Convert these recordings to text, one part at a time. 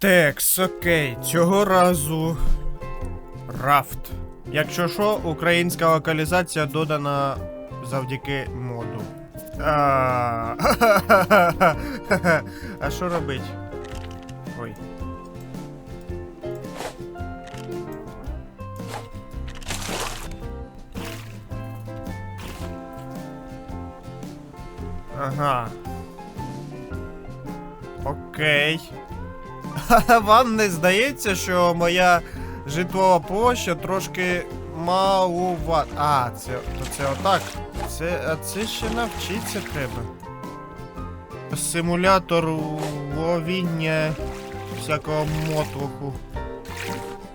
Текс, окей, цього разу рафт. Якщо що, українська локалізація додана завдяки моду. А, що робить? Ой. Ага. Окей. Вам не здається, що моя житлова площа трошки малова. А, це, це отак. Це, а це ще навчитися треба. Симулятор ловіння всякого мотлуху.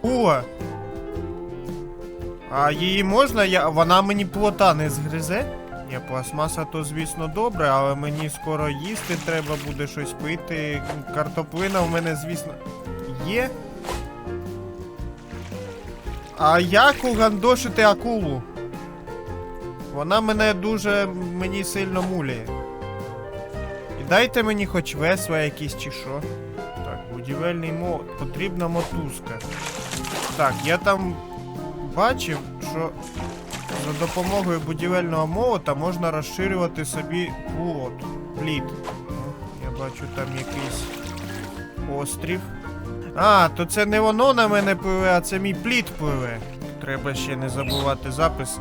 О! А її можна? Я... Вона мені плота не згризе? Ні, пластмаса то, звісно, добре, але мені скоро їсти треба буде щось пити. Картоплина в мене, звісно, є. А як угандошити акулу? Вона мене дуже мені сильно муляє. І дайте мені хоч весла якісь чи що. Так, будівельний мо... Потрібна мотузка. Так, я там бачив, що за допомогою будівельного молота можна розширювати собі плот. Плід. О, Я бачу там якийсь острів. А, то це не воно на мене пливе, а це мій плід пливе. Треба ще не забувати запис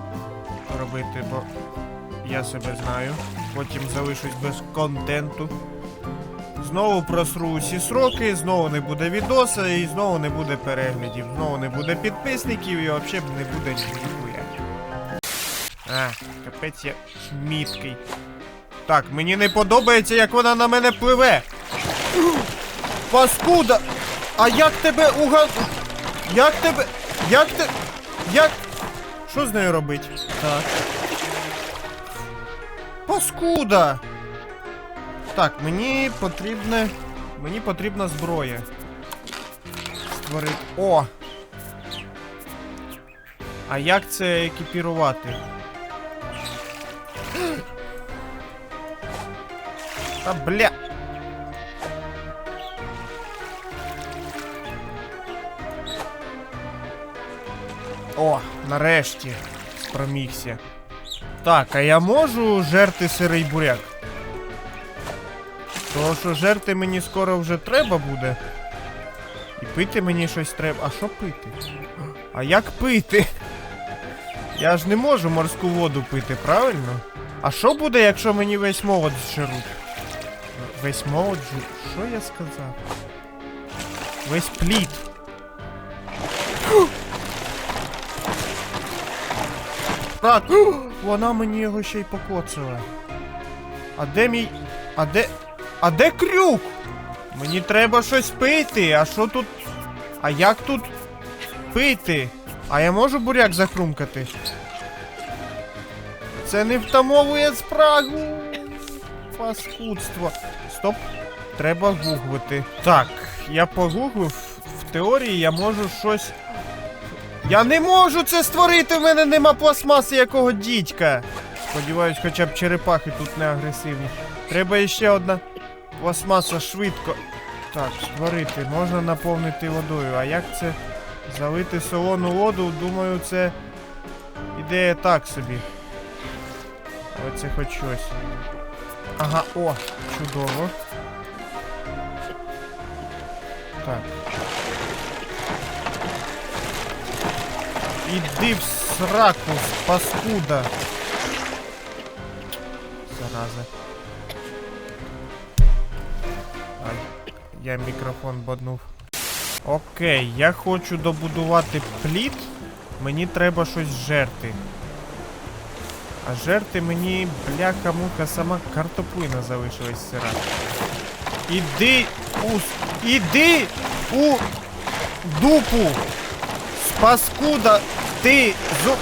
робити, бо я себе знаю. Потім залишусь без контенту. Знову просру усі сроки, знову не буде відоса і знову не буде переглядів, знову не буде підписників і взагалі не буде ніхуя. А, капець я міткий. Так, мені не подобається, як вона на мене пливе. Паскуда! А як тебе угад... Як тебе... Як те... Як... Що з нею робить? Так. Паскуда! Так, мені потрібне... Мені потрібна зброя. Створити... О! А як це екіпірувати? Та бля. О, нарешті спромігся. Так, а я можу жерти сирий буряк? Тому що жерти мені скоро вже треба буде. І пити мені щось треба. А що пити? А як пити? Я ж не можу морську воду пити, правильно? А що буде, якщо мені весь молот зжеруть? Весь молот жу... Що я сказав? Весь плід. Так, вона мені його ще й покоцала. А де мій. А де. А де крюк? Мені треба щось пити. А що тут. А як тут пити? А я можу буряк захрумкати? Це не втамовує спрагу. Паскудство. Стоп. Треба гуглити. Так, я погуглив. В теорії я можу щось. Я не можу це створити, в мене нема пластмаси якого дідька. Сподіваюсь, хоча б черепахи тут не агресивні. Треба ще одна пластмаса швидко. Так, створити, можна наповнити водою. А як це залити солону воду? Думаю, це ідея так собі. Але це хоч щось. Ага, о, чудово. Так. Іди в сраку, паскуда. Зараза. Ай, я мікрофон боднув. Окей, я хочу добудувати плід. Мені треба щось жерти. А жерти мені, бляха-муха, сама картоплина залишилась сира. Іди у... Іди у дупу! Паскуда ти зу...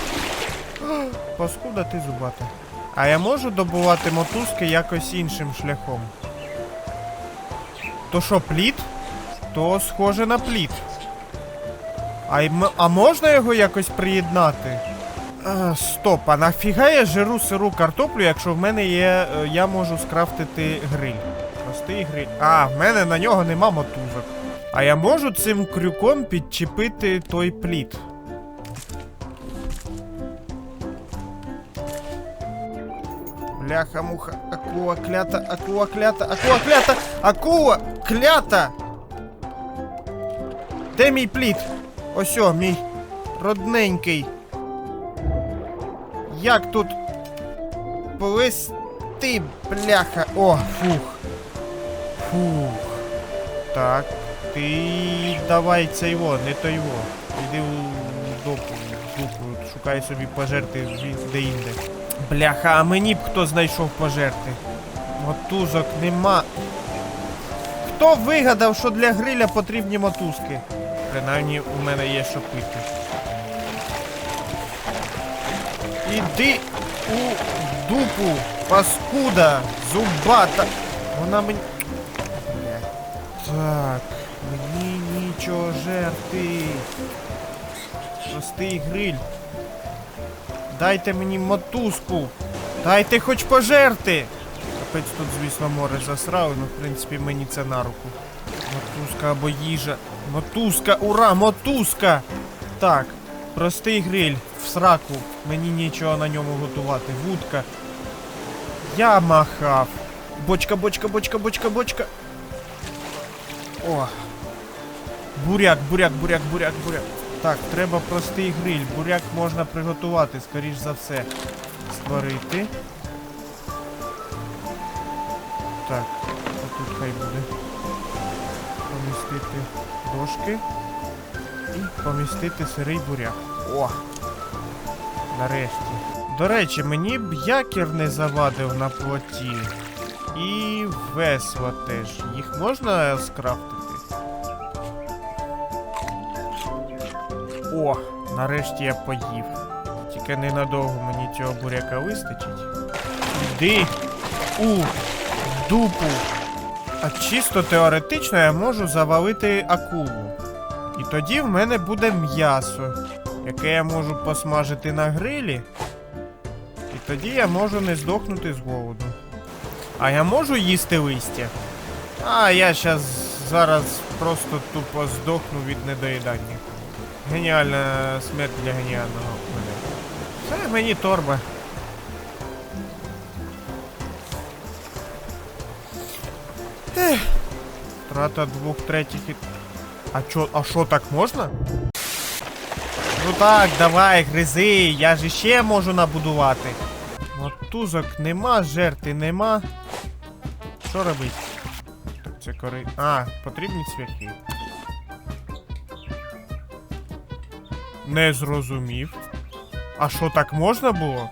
Паскуда ти зубата. А я можу добувати мотузки якось іншим шляхом? То що, плід? То схоже на плід. А, а можна його якось приєднати? А, стоп, а нафіга я жиру сиру картоплю, якщо в мене є. е, я можу скрафтити гриль. Простий гриль. А, в мене на нього нема мотузок. А я можу цим крюком підчепити той плід. Бляха, муха, акула клята, акула клята, акула клята, акула клята! Де мій плід? Ось о, мій родненький. Як тут плисти, бляха? О, фух. Фух. Так, ти давай цей во, не той во. Іди у дупу, дупу, шукай собі пожерти де інде. Бляха, а мені б хто знайшов пожерти. Мотузок нема. Хто вигадав, що для гриля потрібні мотузки? Принаймні у мене є що пити. Іди у дупу, паскуда, зубата. Вона мені. Так, мені нічого жерти. Простий гриль. Дайте мені мотузку. Дайте хоч пожерти. Капець тут, звісно, море засрали, ну, в принципі, мені це на руку. Мотузка або їжа. Мотузка, ура, мотузка! Так, простий гриль в сраку. Мені нічого на ньому готувати. Вудка. Я махав. Бочка, бочка, бочка, бочка, бочка. О. Буряк, буряк, буряк, буряк, буряк. Так, треба простий гриль. Буряк можна приготувати, скоріш за все. Створити. Так, отут хай буде. Помістити дошки. Помістити сирий буряк. О! Нарешті. До речі, мені б якір не завадив на плоті. І весла теж. Їх можна скрафтити? О, нарешті я поїв. Тільки ненадовго мені цього буряка вистачить. Іди у дупу. А чисто теоретично я можу завалити акулу. І тоді в мене буде м'ясо, яке я можу посмажити на грилі. І тоді я можу не здохнути з голоду. А я можу їсти листя? А я щас зараз просто тупо здохну від недоїдання. Геніальна смерть для геніального мене. Це мені торба. Ех. Трата двох третіх і. А чо, а що так можна? Ну так, давай, гризи, я ж іще можу набудувати. Мотузок нема, жерти нема. Що робить? Так це кори. А, потрібні цвяхи. Не зрозумів. А що так можна було?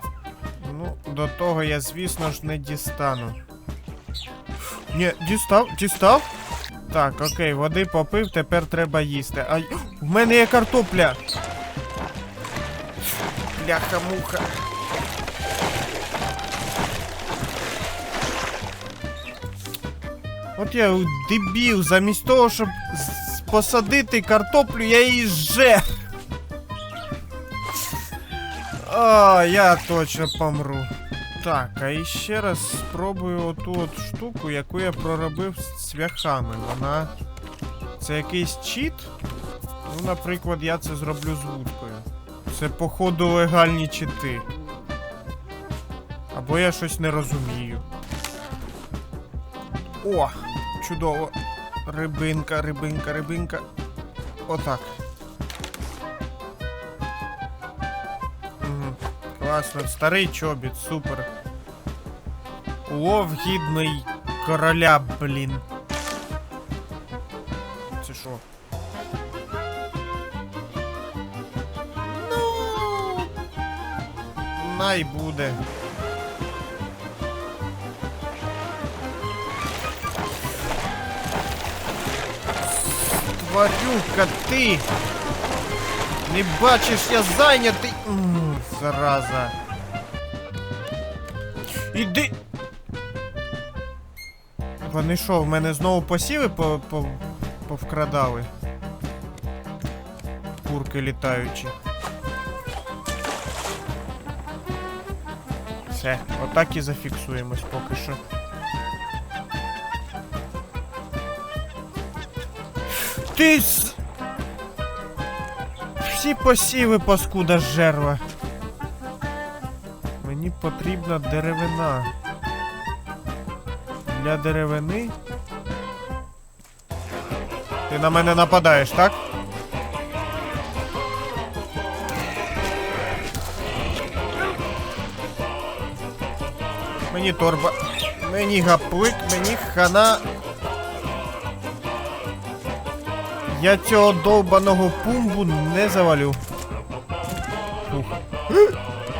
Ну, до того я, звісно ж, не дістану. Ні, дістав, дістав? Так, окей, води попив, тепер треба їсти. Ай, в мене є картопля. Бляха-муха. От я дебіл, замість того, щоб посадити картоплю, я її жер. А, я точно помру. Так, а ще раз спробую оту от штуку, яку я проробив з цвяхами. Вона. Це якийсь чіт? Ну, наприклад, я це зроблю з вудкою. Це, походу, легальні чити. Або я щось не розумію. О! Чудово. Рибинка, рибинка, рибинка. Отак. Класно. Старий чобіт, супер. Улов гідний короля, блін. Це що? Ну. Най буде. Тварюка, ти! Не бачиш, я зайнятий. Зараза. Іди. Вони що, в мене знову посіви по, по, повкрадали? Курки літаючі. Все, отак і зафіксуємось поки що. ти. Всі посіви паскуда жерва. Потрібна деревина. Для деревини. Ти на мене нападаєш, так? Мені торба. Мені гаплик, мені хана. Я цього довбаного пумбу не завалю. Фух.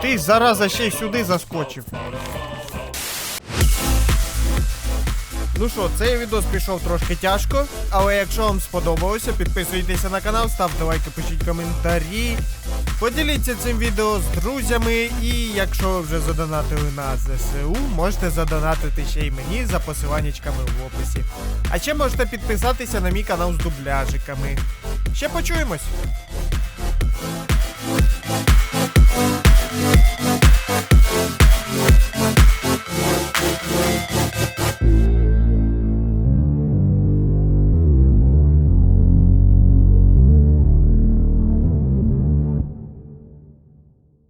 Ти зараза ще й сюди заскочив. Ну що, цей відос пішов трошки тяжко, але якщо вам сподобалося, підписуйтеся на канал, ставте лайки, пишіть коментарі. Поділіться цим відео з друзями, і якщо ви вже задонатили на ЗСУ, можете задонатити ще й мені за посиланнячками в описі. А ще можете підписатися на мій канал з дубляжиками. Ще почуємось!